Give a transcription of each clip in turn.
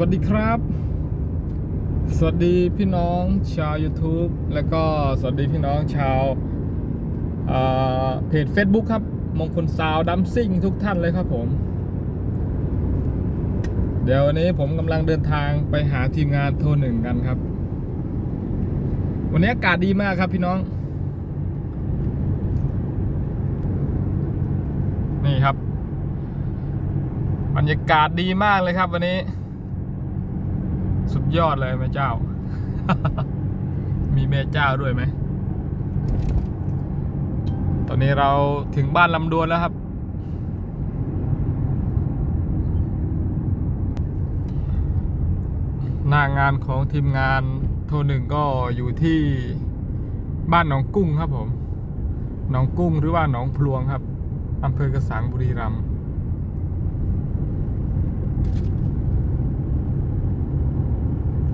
วัสดีครับ สวัสดีพี่น้องชาว YouTube แล้วก็สวัสดีพี่น้องชาวเอ่อเพจ Facebook ครับ มงคลซาวดัมซิ่งทุกท่านเลยครับผม เดี๋ยววันนี้ผมกำลังเดินทางไปหาทีมงานโทรหนึ่งกันครับ วันนี้อากาศดีมากครับพี่น้อง นี่ครับบรรยากาศดีมากเลยครับวันนี้ สุดยอดเลยแม่เจ้า มีแม่เจ้าด้วยไหม ตอนนี้เราถึงบ้านลำดวนแล้วครับ หน้างานของทีมงานโทรหนึ่งก็อยู่ที่บ้านหนองกุ้งครับผม หนองกุ้งหรือว่าหนองพลวงครับอำเภอกระสังบุรีรัมย์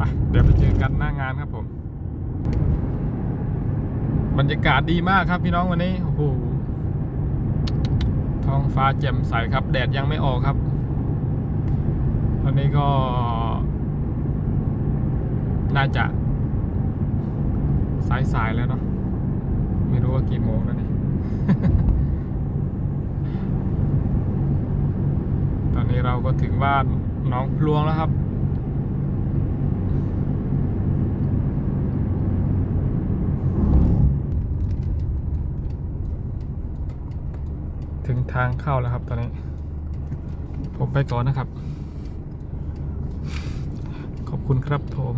ไปเดี๋ยวไปเจอกันหน้างานครับผม บรรยากาศดีมากครับพี่น้องวันนี้โอ้โหท้องฟ้าแจ่มใสครับ แดดยังไม่ออกครับวันนี้ก็ น่าจะ สายๆแล้วเนาะไม่รู้ว่ากี่โมงแล้วนี่ตอนนี้เราก็ถึงบ้านน้องพลวงแล้วครับ ถึง ทางเข้าแล้วครับตอนนี้ ผมไปก่อนนะครับ ขอบคุณครับผม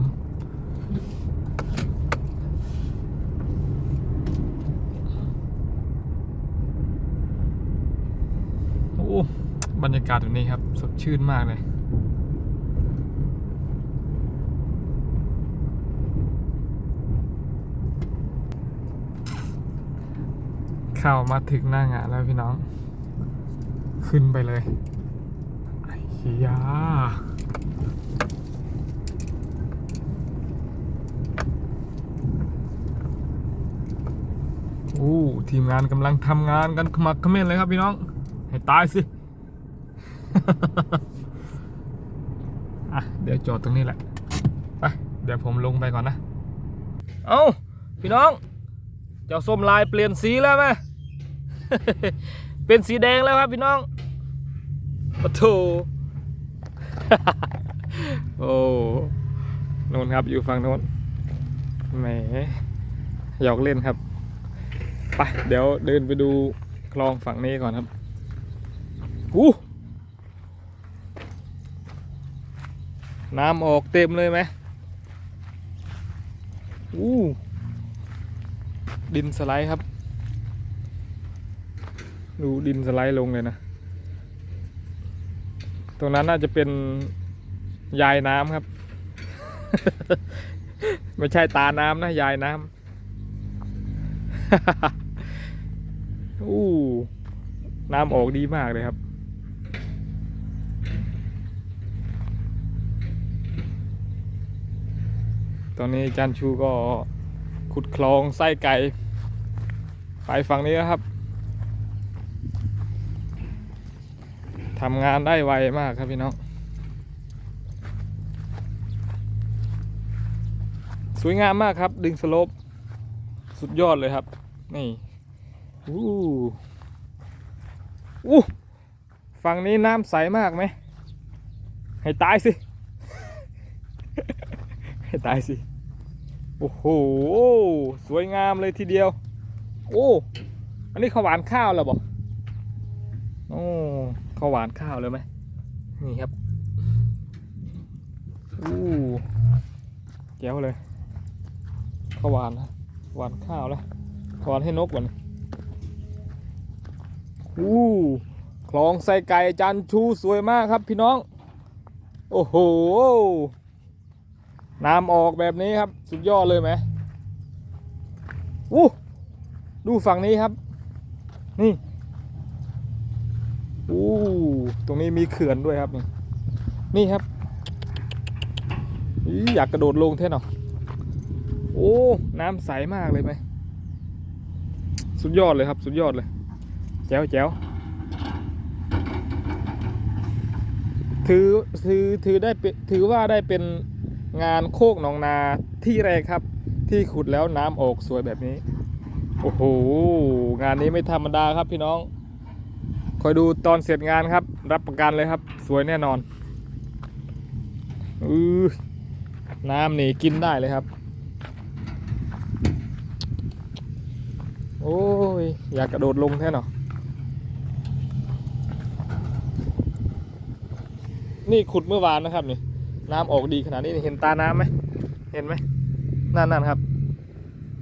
โอ้บรรยากาศแบบนี้ครับ สดชื่นมากเลยเข้ามาถึงหน้างานแล้วพี่น้อง ขึ้นไปเลยไอ้เหี้ยาโอ้ทีมงานกำลังทำงานกันขมักเขม้นเลยครับพี่น้อง ให้ตายสิอะเดี๋ยวจอดตรงนี้แหละไปเดี๋ยวผมลงไปก่อนนะ เอ้าพี่น้อง เจ้าส้มลายเปลี่ยนสีแล้วไหมเป็นสีแดงแล้วครับพี่น้อง ปะโถโอ้โน่นครับอยู่ฝั่งโน้นแหมหยอกเล่นครับไปเดี๋ยวเดินไปดูคลองฝั่งนี้ก่อนครับอู้น้ำออกเต็มเลยไหมอู้ดินสไลด์ครับ ดูดินสไลด์ลงเลยนะ รงนั้นน่าจะเป็นยายน้ำครับ ไม่ใช่ตาน้ำนะ ยายน้ำอู้น้ำออกดีมากเลยครับตอนนี้จันชูก็ขุดคลองไส้ไก่ ไปฝั่งนี้แล้วครับ ทำงานได้ไวมากครับพี่น้อง สวยงามมากครับ ดึงสโลปสุดยอดเลยครับ นี่อู้อู้ฝั่งนี้น้ำใสมากไหม ให้ตายสิ ให้ตายสิ โอ้โห สวยงามเลยทีเดียว โอ้ อันนี้ขาหวานข้าวแล้วบอก โอ้เขาหวานข้าวเลยไหมนี่ครับอู้แจ๋วเลยเขาหวานนะหวานข้าวแล้วหวานให้นกก่อนอู้คลองใส่ไก่จันชูสวยมากครับพี่น้อง โอ้โหน้ำออกแบบนี้ครับ สุดยอดเลยไหมอู้ดูฝั่งนี้ครับ นี่ อู้ตรงนี้มีเขื่อนด้วยครับนี่นี่ครับอยากกระโดดลงแท่หนอโอ้น้ำใสมากเลยไหมสุดยอดเลยครับ สุดยอดเลยแจ๋วแจ๋วถือถือถือได้ถือว่าได้เป็นงานโคกหนองนาที่แรกครับ ที่ขุดแล้วน้ำออกสวยแบบนี้ โอ้โห งานนี้ไม่ธรรมดาครับพี่น้อง คอยดูตอนเสร็จงานครับ รับประกันเลยครับ สวยแน่นอนอือน้ำนี่กินได้เลยครับ โอ้ย อยากกระโดดลงแท้หนอนี่ขุดเมื่อวานนะครับนี่ น้ำออกดีขนาดนี้เห็นตาน้ำไหมเห็นไหมนั่นนั่นครับ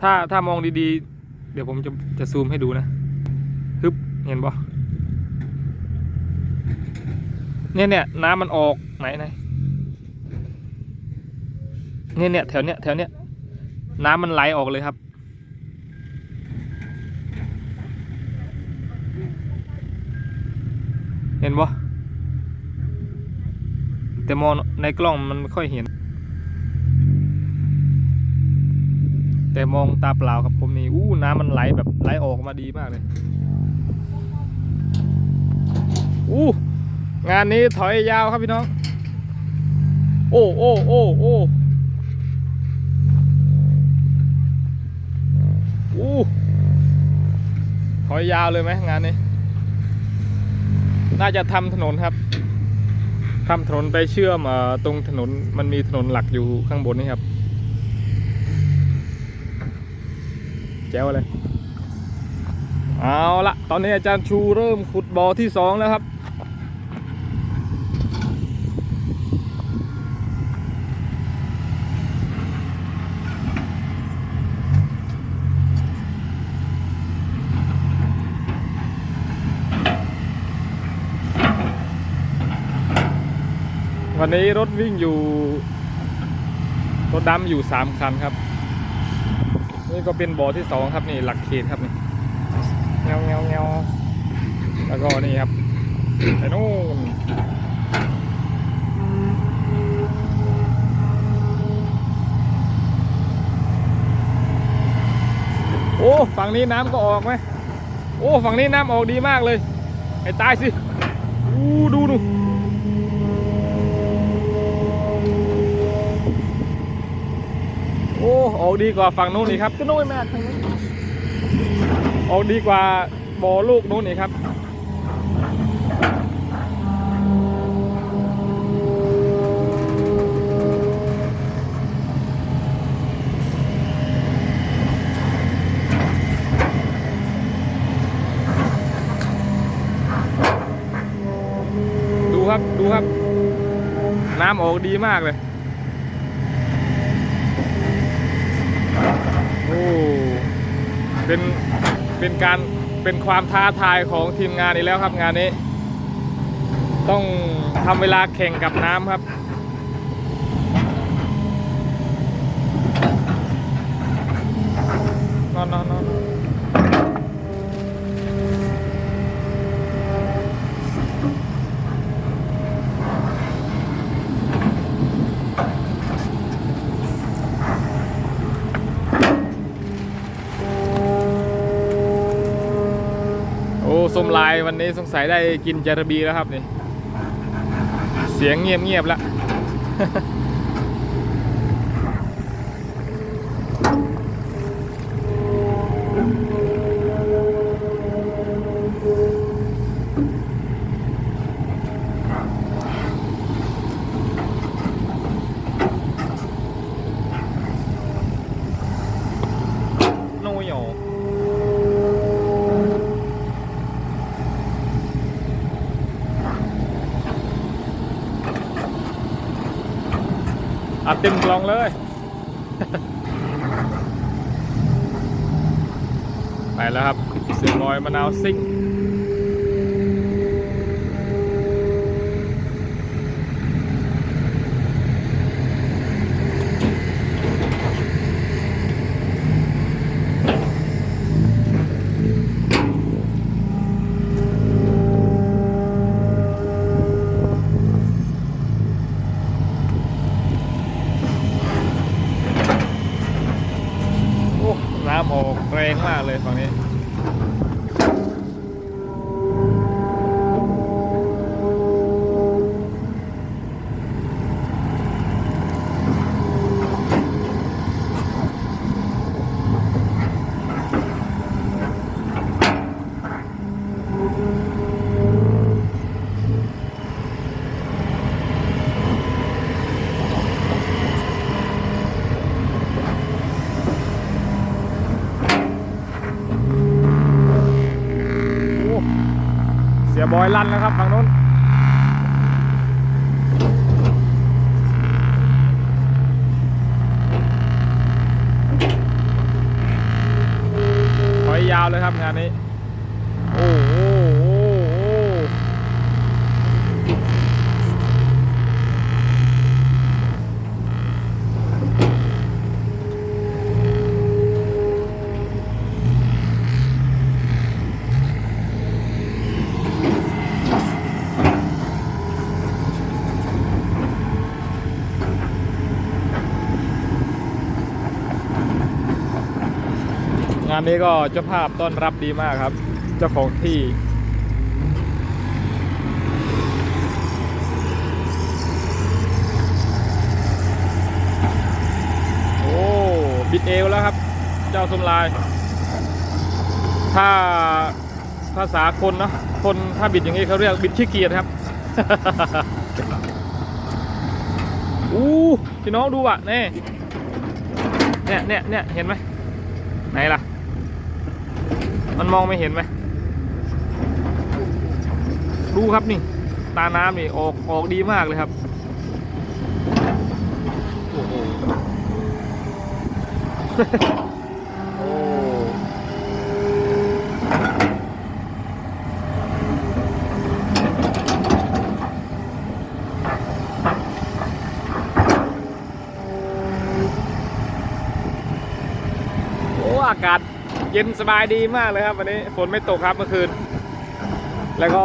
ถ้าถ้ามองดีๆ เดี๋ยวผมจะจะซูมให้ดูนะฮึบเห็นปะ เนี่ยเนี่ยน้ำมันออกไหนไหนเนี่ยเนี่ยแถวเนี้ยแถวเนี้ยน้ำมันไหลออกเลยครับ เห็นปะแต่มองในกล้องมันไม่ค่อยเห็น แต่มองตาเปล่าครับผมนี่อู้น้ำมันไหลแบบไหลออกมาดีมากเลยอู้ งานนี้ถอยยาวครับพี่น้อง โอ้โอ้โอ้โอ้อู้ถอยยาวเลยไหมงานนี้ น่าจะทำถนนครับทำถนนไปเชื่อมอตรงถนนมันมีถนนหลักอยู่ข้างบนนี่ครับ แจ๋วเลย เอาละตอนนี้อาจารย์ชูเริ่มขุดบ่อที่สองแล้วครับ วันนี้รถวิ่งอยู่ รถดำอยู่สามคันครับ นี่ก็เป็นบ่อที่สองครับนี่หลักเขตครับนี่เงาเงาเงาแล้วก็นี่ครับไปนู่นโอ้ฝั่งนี้น้ำก็ออกไหมโอ้ฝั่งนี้น้ำออกดีมากเลยไอ้ตายสิอู้ดูดู อ้ออกดีกว่าฝั่งนู้นนี่ครับก็นู่นมาทางนู้นออกดีกว่าบ่อลูกนู้นนี่ครับดูครับดูครับ น้ำออกดีมากเลย โอ้ เป็นเป็นการเป็นความท้าทายของทีมงานอีกแล้วครับงานนี้ ต้องทำเวลาแข่งกับน้ำครับนอนนอนนอนโอ้สมลาย วันนี้สงสัยได้กินจารบีแล้วครับนี่ เสียงเงียบเงียบๆแล้ว โนโย อัดเต็มกล่องเลย ไปแล้วครับ เสือลอยมะนาวซิ่ง มากเลยฝั่งนี้ โบอยลั่นแล้วครับฝั่งนู้นถอยยาวเลยครับงานนี้ โอ้โหโอ้โห งานนี้ก็เจ้าภาพต้อนรับดีมากครับ เจ้าของที่โอ้บิดเอวแล้วครับ เจ้าสมลาย ถ้าภาษาคนเนาะคนถ้าบิดอย่างนี้เขาเรียกบิดขี้เกียจครับอู้พี่น้องดูอะนี่เนี่ยเนี่ยเนี่ยเห็นไหมไหนล่ะ มันมองไม่เห็นไหมดูครับนี่ ตาน้ำนี่ออกออกดีมากเลยครับโอ้โห โอ้โอ้อากาศ เย็นสบายดีมากเลยครับ วันนี้ฝนไม่ตกครับเมื่อคืน แล้วก็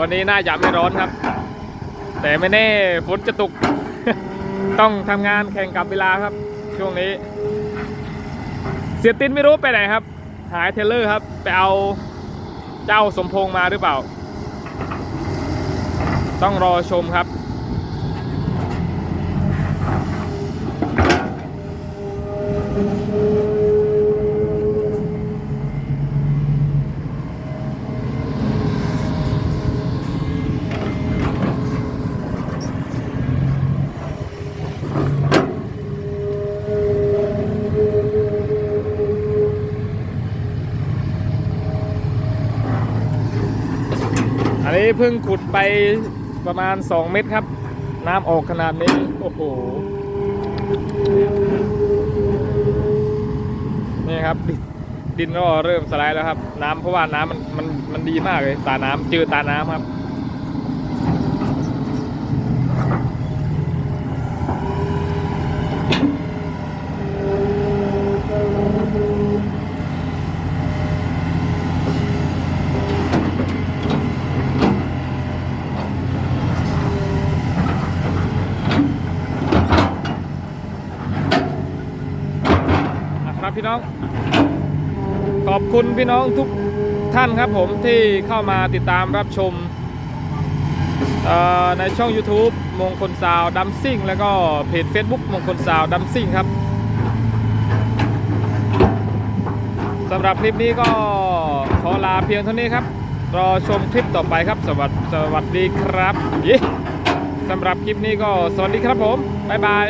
วันนี้น่าจะไม่ร้อนครับ แต่ไม่แน่ฝนจะตก ต้องทำงานแข่งกับเวลาครับ ช่วงนี้ เสียตินไม่รู้ไปไหนครับ หายเทเลอร์ครับ ไปเอาเจ้าสมพงษ์มาหรือเปล่า ต้องรอชมครับ นี้เพิ่งขุดไปประมาณ 2 เมตรครับ น้ำออกขนาดนี้ โอ้โห นี่ครับดินดินก็เริ่มสไลด์แล้วครับ น้ำเพราะว่าน้ำมันมันมันดีมากเลย ตาน้ำจืดตาน้ำครับ พี่น้อง ขอบคุณพี่น้องทุกท่านครับผมที่เข้ามาติดตามรับชมในช่อง YouTube มงคลสาวดัมซิ่ง แล้วก็เพจ Facebook มงคลสาวดัมซิ่งครับสำหรับคลิปนี้ก็ขอลาเพียงเท่านี้ครับ รอชมคลิปต่อไปครับ สวัสสวัสดีครับสำหรับคลิปนี้ก็สวัสดีครับผม บ๊ายบาย